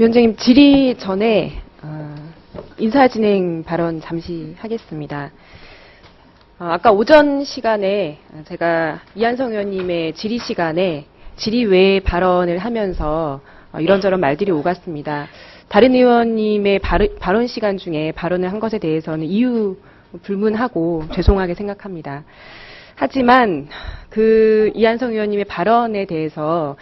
위원장님 질의 전에 어, 인사 진행 발언 잠시 하겠습니다. 어, 아까 오전 시간에 제가 이한성 의원님의 질의 시간에 질의 외에 발언을 하면서 어, 이런저런 말들이 오갔습니다. 다른 의원님의 발- 발언 시간 중에 발언을 한 것에 대해서는 이유 불문하고 죄송하게 생각합니다. 하지만 그 이한성 의원님의 발언에 대해서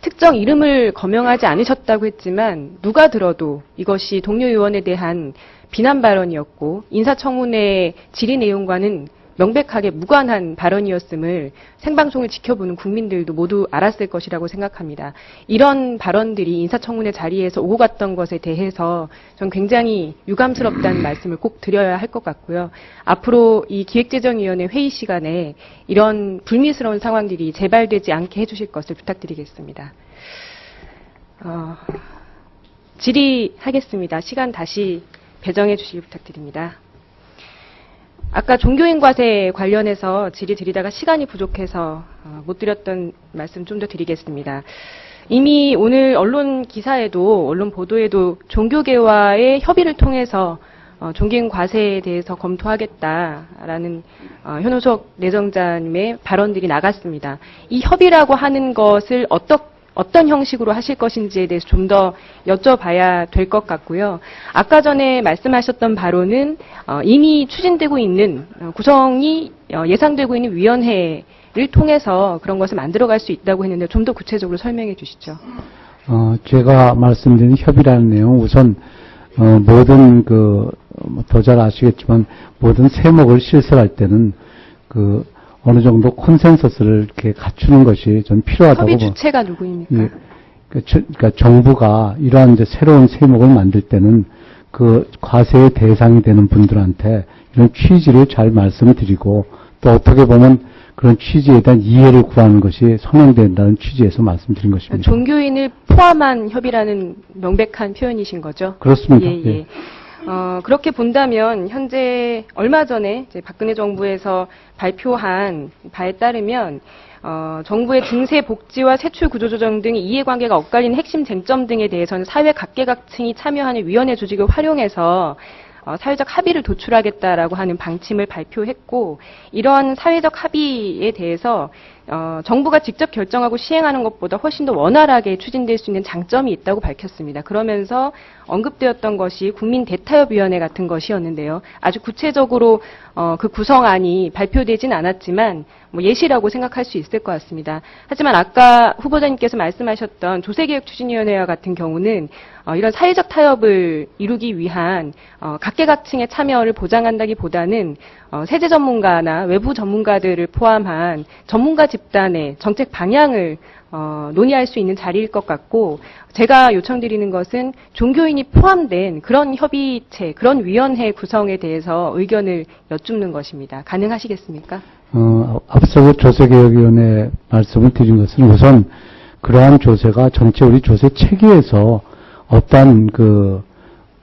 특정 이름을 거명하지 않으셨다고 했지만 누가 들어도 이것이 동료 의원에 대한 비난 발언이었고 인사청문회 질의 내용과는 명백하게 무관한 발언이었음을 생방송을 지켜보는 국민들도 모두 알았을 것이라고 생각합니다. 이런 발언들이 인사청문회 자리에서 오고 갔던 것에 대해서 전 굉장히 유감스럽다는 말씀을 꼭 드려야 할 것 같고요. 앞으로 이 기획재정위원회 회의 시간에 이런 불미스러운 상황들이 재발되지 않게 해주실 것을 부탁드리겠습니다. 어, 질의하겠습니다. 시간 다시 배정해 주시기 부탁드립니다. 아까 종교인 과세 관련해서 질의 드리다가 시간이 부족해서 어, 못 드렸던 말씀 좀 더 드리겠습니다. 이미 오늘 언론 기사에도 언론 보도에도 종교계와의 협의를 통해서 어, 종교인 과세에 대해서 검토하겠다라는 어, 현호석 내정자님의 발언들이 나갔습니다. 이 협의라고 하는 것을 어떻 어떤 형식으로 하실 것인지에 대해서 좀 더 여쭤봐야 될 것 같고요. 아까 전에 말씀하셨던 바로는 어, 이미 추진되고 있는 어, 구성이 어, 예상되고 있는 위원회를 통해서 그런 것을 만들어갈 수 있다고 했는데 좀 더 구체적으로 설명해 주시죠. 어, 제가 말씀드린 협의라는 내용 우선 어, 모든 그 더 잘 아시겠지만 모든 세목을 실설할 때는 그 어느 정도 콘센서스를 이렇게 갖추는 것이 전 필요하다고 협의 보- 주체가 누구입니까? 예, 그 저- 그러니까 정부가 이러한 이제 새로운 세목을 만들 때는 그 과세의 대상이 되는 분들한테 이런 취지를 잘 말씀드리고 또 어떻게 보면 그런 취지에 대한 이해를 구하는 것이 선행된다는 취지에서 말씀드린 것입니다. 종교인을 포함한 협의라는 명백한 표현이신 거죠? 그렇습니다. 예, 예. 어, 그렇게 본다면 현재 얼마 전에 박근혜 정부에서 발표한 바에 따르면 어, 정부의 증세 복지와 세출 구조조정 등 이해관계가 엇갈리는 핵심 쟁점 등에 대해서는 사회 각계각층이 참여하는 위원회 조직을 활용해서 어, 사회적 합의를 도출하겠다라고 하는 방침을 발표했고 이런 사회적 합의에 대해서 어, 정부가 직접 결정하고 시행하는 것보다 훨씬 더 원활하게 추진될 수 있는 장점이 있다고 밝혔습니다. 그러면서 언급되었던 것이 국민 대타협위원회 같은 것이었는데요. 아주 구체적으로 어, 그 구성안이 발표되진 않았지만 뭐 예시라고 생각할 수 있을 것 같습니다. 하지만 아까 후보자님께서 말씀하셨던 조세개혁 추진위원회와 같은 경우는 어, 이런 사회적 타협을 이루기 위한 어, 각계각층의 참여를 보장한다기보다는 어, 세제 전문가나 외부 전문가들을 포함한 전문가 집단의 정책 방향을 어, 논의할 수 있는 자리일 것 같고 제가 요청드리는 것은 종교인이 포함된 그런 협의체, 그런 위원회 구성에 대해서 의견을 여쭙는 것입니다. 가능하시겠습니까? 어, 앞서 조세개혁위원회 말씀을 드린 것은 우선 그러한 조세가 전체 우리 조세 체계에서 어떤 그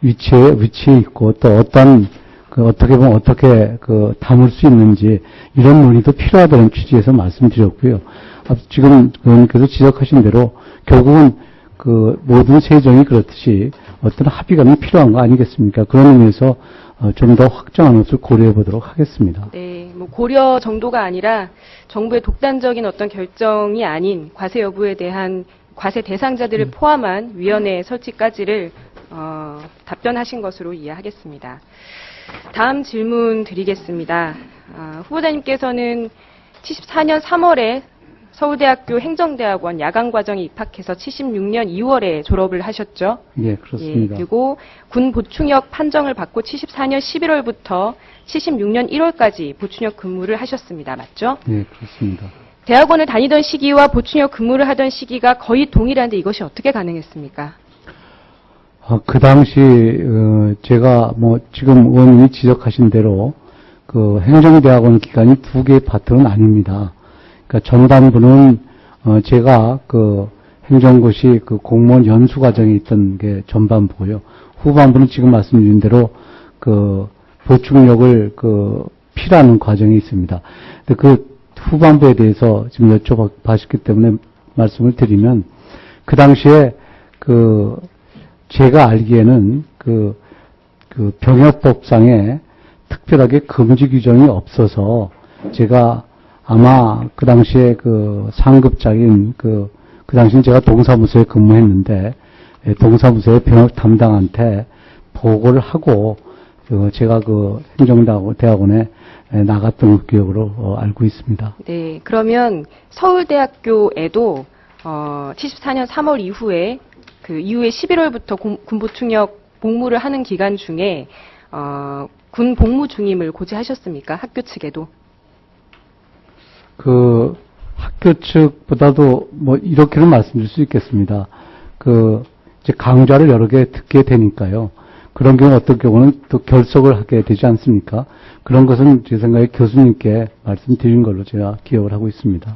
위치에 위치에 있고 또 어떤 그 어떻게 보면 어떻게 그 담을 수 있는지 이런 논의도 필요하다는 취지에서 말씀드렸고요. 앞- 지금 의원님께서 지적하신 대로 결국은 그 모든 세정이 그렇듯이 어떤 합의감이 필요한 거 아니겠습니까? 그런 의미에서 어, 좀더 확장하는 것을 고려해 보도록 하겠습니다. 네, 뭐 고려 정도가 아니라 정부의 독단적인 어떤 결정이 아닌 과세 여부에 대한 과세 대상자들을 포함한 위원회 설치까지를 어, 답변하신 것으로 이해하겠습니다. 다음 질문 드리겠습니다. 아, 후보자님께서는 74년 3월에 서울대학교 행정대학원 야간과정에 입학해서 76년 2월에 졸업을 하셨죠. 예, 그렇습니다. 예, 그리고 군 보충역 판정을 받고 74년 11월부터 76년 1월까지 보충역 근무를 하셨습니다. 맞죠? 예, 그렇습니다. 대학원을 다니던 시기와 보충역 근무를 하던 시기가 거의 동일한데 이것이 어떻게 가능했습니까? 어, 그 당시 어, 제가 뭐 지금 의원님이 지적하신 대로 그 행정대학원 기간이 두 개의 파트는 아닙니다. 그러니까 전반부는 어, 제가 그 행정고시 그 공무원 연수 과정에 있던 게 전반부고요. 후반부는 지금 말씀드린 대로 그 보충력을 그 필요하는 과정이 있습니다. 근데 그 후반부에 대해서 지금 여쭤봤기 때문에 말씀을 드리면 그 당시에 그 제가 알기에는 그, 그 병역법상에 특별하게 금지 규정이 없어서 제가 아마 그 당시에 그 상급자인 그, 그 당시엔 제가 동사무소에 근무했는데 예, 동사무소의 병역 담당한테 보고를 하고 그 제가 그 행정대학원에 예, 나갔던 기억으로 어, 알고 있습니다. 네, 그러면 서울대학교에도 어, 74년 3월 이후에 그 이후에 11월부터 군보충역 복무를 하는 기간 중에 어, 군 복무 중임을 고지하셨습니까? 학교 측에도. 그 학교 측보다도 뭐 이렇게는 말씀드릴 수 있겠습니다. 그 이제 강좌를 여러 개 듣게 되니까요. 그런 경우 어떤 경우는 또 결석을 하게 되지 않습니까? 그런 것은 제 생각에 교수님께 말씀드린 걸로 제가 기억을 하고 있습니다.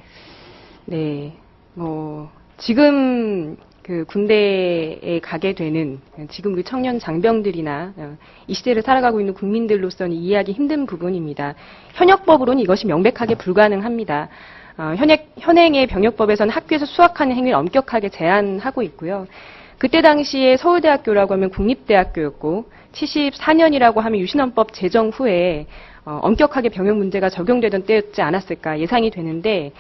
네, 뭐 지금 그 군대에 가게 되는 지금 그 청년 장병들이나 어, 이 시대를 살아가고 있는 국민들로서는 이해하기 힘든 부분입니다. 현역법으로는 이것이 명백하게 불가능합니다. 어, 현행, 현행의 병역법에서는 학교에서 수학하는 행위를 엄격하게 제한하고 있고요. 그때 당시에 서울대학교라고 하면 국립대학교였고 74년이라고 하면 유신헌법 제정 후에 어, 엄격하게 병역 문제가 적용되던 때였지 않았을까 예상이 되는데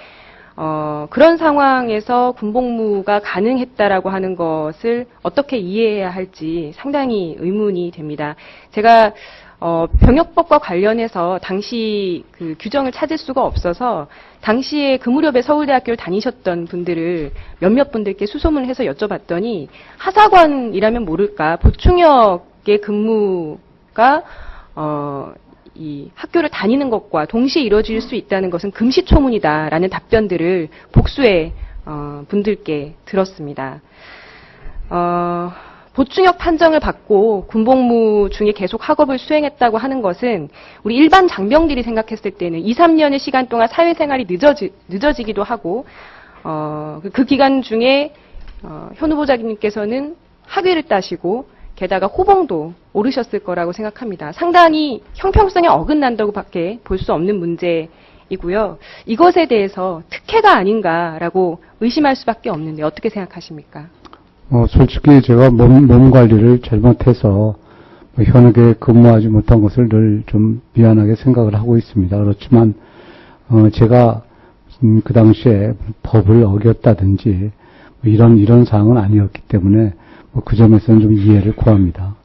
어, 그런 상황에서 군복무가 가능했다라고 하는 것을 어떻게 이해해야 할지 상당히 의문이 됩니다. 제가 어, 병역법과 관련해서 당시 그 규정을 찾을 수가 없어서 당시에 그 무렵에 서울대학교를 다니셨던 분들을 몇몇 분들께 수소문을 해서 여쭤봤더니 하사관이라면 모를까 보충역의 근무가 어, 이 학교를 다니는 것과 동시에 이루어질 수 있다는 것은 금시초문이다라는 답변들을 복수의 어, 분들께 들었습니다. 어, 보충역 판정을 받고 군복무 중에 계속 학업을 수행했다고 하는 것은 우리 일반 장병들이 생각했을 때는 2, 3년의 시간 동안 사회생활이 늦어지, 늦어지기도 하고 어, 그, 그 기간 중에 어, 현 후보자님께서는 학위를 따시고 게다가 호봉도 오르셨을 거라고 생각합니다. 상당히 형평성에 어긋난다고 밖에 볼 수 없는 문제이고요. 이것에 대해서 특혜가 아닌가라고 의심할 수밖에 없는데 어떻게 생각하십니까? 어, 솔직히 제가 몸, 몸 관리를 잘못해서 뭐 현역에 근무하지 못한 것을 늘 좀 미안하게 생각을 하고 있습니다. 그렇지만 어, 제가 음, 그 당시에 법을 어겼다든지 뭐 이런 이런 사항은 아니었기 때문에 뭐 그 점에서는 좀 이해를 구합니다.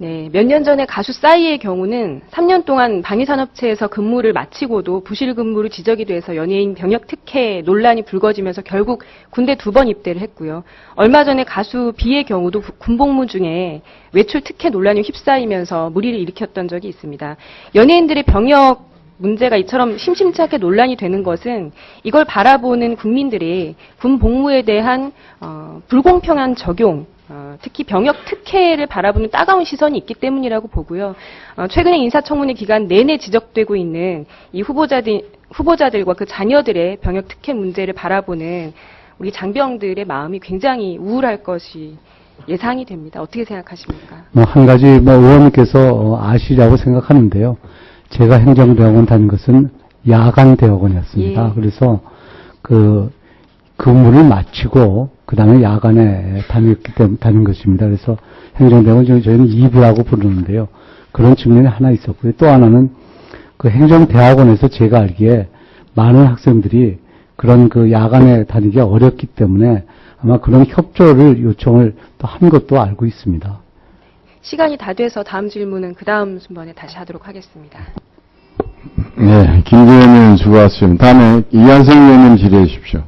네, 몇 년 전에 가수 싸이의 경우는 3년 동안 방위산업체에서 근무를 마치고도 부실 근무를 지적이 돼서 연예인 병역 특혜 논란이 불거지면서 결국 군대 두 번 입대를 했고요. 얼마 전에 가수 비의 경우도 군복무 중에 외출 특혜 논란이 휩싸이면서 무리를 일으켰던 적이 있습니다. 연예인들의 병역 문제가 이처럼 심심치 않게 논란이 되는 것은 이걸 바라보는 국민들이 군 복무에 대한 어, 불공평한 적용, 어, 특히 병역 특혜를 바라보는 따가운 시선이 있기 때문이라고 보고요. 어, 최근에 인사청문회 기간 내내 지적되고 있는 이 후보자들, 후보자들과 그 자녀들의 병역 특혜 문제를 바라보는 우리 장병들의 마음이 굉장히 우울할 것이 예상이 됩니다. 어떻게 생각하십니까? 뭐 한 가지 뭐 의원님께서 아시라고 생각하는데요. 제가 행정대학원 다닌 것은 야간 대학원이었습니다. 예. 그래서 그 근무를 마치고 그 다음에 야간에 다녔기 때문에 다닌 것입니다. 그래서 행정대학원 저희는 2부라고 부르는데요. 그런 측면이 하나 있었고요. 또 하나는 그 행정대학원에서 제가 알기에 많은 학생들이 그런 그 야간에 다니기 어렵기 때문에 아마 그런 협조를 요청을 또 한 것도 알고 있습니다. 시간이 다 돼서 다음 질문은 그 다음 순번에 다시 하도록 하겠습니다. 네, 김재현 의원 수고하셨습니다. 다음에 이한성 의원님 질의해 주십시오.